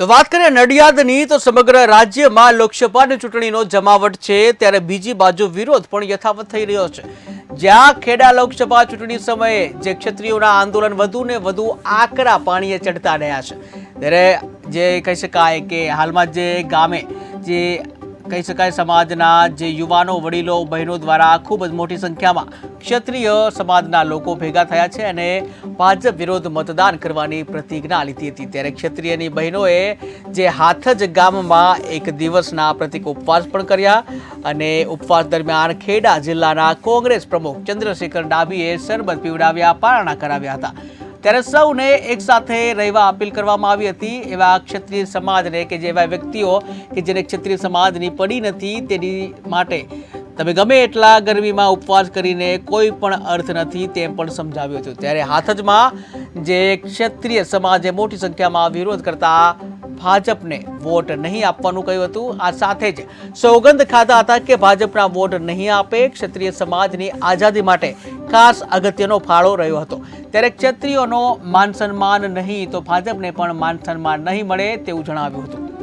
તો વાત કરીએ નડિયાદની, તો સમગ્ર રાજ્યમાં લોકસભાની ચૂંટણીનો જમાવટ છે, ત્યારે બીજી બાજુ વિરોધ પણ યથાવત થઈ રહ્યો છે. જ્યાં ખેડા લોકસભા ચૂંટણી સમયે જે ક્ષત્રિયોના આંદોલન વધુ ને વધુ આકરા પાણીએ ચડતા રહ્યા છે. ત્યારે જે કહી શકાય કે હાલમાં જે ગામે જે કહી શકાય સમાજના જે યુવાનો, વડીલો, બહેનો દ્વારા ખૂબ જ મોટી સંખ્યામાં ક્ષત્રિય સમાજના લોકો ભેગા થયા છે અને ભાજપ વિરોધ મતદાન કરવાની પ્રતિજ્ઞા લીધી હતી. ત્યારે ક્ષત્રિયની બહેનોએ જે હાથજ ગામમાં એક દિવસના પ્રતિક ઉપવાસ પણ કર્યા અને ઉપવાસ દરમિયાન ખેડા જિલ્લાના કોંગ્રેસ પ્રમુખ ચંદ્રશેખર ડાભીએ શરબત પીવડાવ્યા, પારણા કરાવ્યા હતા. ત્યારે સૌને એકસાથે રહેવા અપીલ કરવામાં આવી હતી એવા ક્ષત્રિય સમાજને કે જેવા વ્યક્તિઓ કે જેને ક્ષત્રિય સમાજની પડી નથી તેની માટે. તમે ગમે એટલા ગરમીમાં ઉપવાસ કરીને કોઈ પણ અર્થ નથી તેમ પણ સમજાવ્યું હતું. ત્યારે હાથજમાં જે ક્ષત્રિય સમાજે મોટી સંખ્યામાં વિરોધ કરતા ભાજપને વોટ નહીં આપવાનું કહ્યું હતું. આ સાથે જ સોગંદ ખાધા હતા કે ભાજપના વોટ નહીં આપે ક્ષત્રિય સમાજની આઝાદી માટે ખાસ અગત્યનો ફાળો રહ્યો હતો. ત્યારે ક્ષત્રિયોનો માન સન્માન નહીં તો ભાજપને પણ માન સન્માન નહીં મળે તેવું જણાવ્યું હતું.